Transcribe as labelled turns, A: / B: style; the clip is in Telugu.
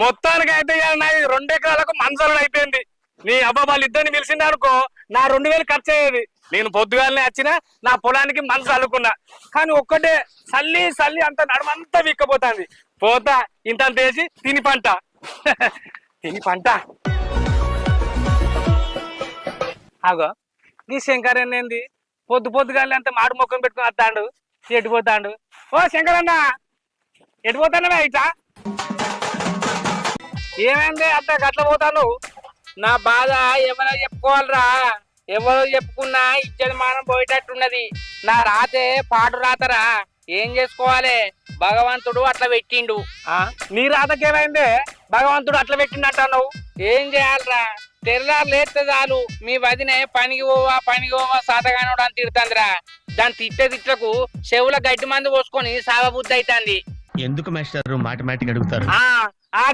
A: మొత్తానికి అయితే ఇవాళ రెండు ఎకరాలకు మంచోళ్ళు అయిపోయింది. నీ అబ్బా వాళ్ళు ఇద్దరిని పిలిచింది అనుకో నా రెండు వేలు ఖర్చు అయ్యేది. నేను పొద్దుగాలనే వచ్చిన నా పొలానికి మనసు అల్లుకున్నా. కానీ ఒక్కటే సల్లి సల్లి అంత నడమంతా విక్కపోతాంది. పోతా ఇంత వేసి తిని పంట. తిని పంట. ఆగో ఈ శంకర్ ఏంది? పొద్దు పొద్దుగాలి అంత మాడు మొక్కను పెట్టుకుని వస్తాడు ఎటు పోతాడు? ఓ శంకరన్న ఎటు పోతానవే ఇట్లా? ఏమైంది? అత్త గట్ల పోతాను
B: నా బాధ ఎవరో చెప్పుకోవాలరా. ఎవరో చెప్పుకున్నా ఇచ్చడి మానం పోయేటట్టున్నది. నా రాతే పాటు రాతరా. ఏం చేసుకోవాలి? భగవంతుడు అట్లా పెట్టిండు.
A: ఆ, నీ రాతకేమైంది భగవంతుడు అట్లా పెట్టినట్టు అన్నావు
B: ఏం చేయాలరా? తెల్లారు లేస్తే చాలు. మీ వదినే పనికి పోవా పనికి పోవా సాతగానోడు అని తిడుతుందిరా. దాని తిట్టే తిట్లకు చెవుల గడ్డి మందు పోసుకొని సాగబుద్ధి అవుతుంది.
C: ఎందుకు మాస్టర్? మాటమాటిక్ అడుగుతారు.
A: ఆ, ఆ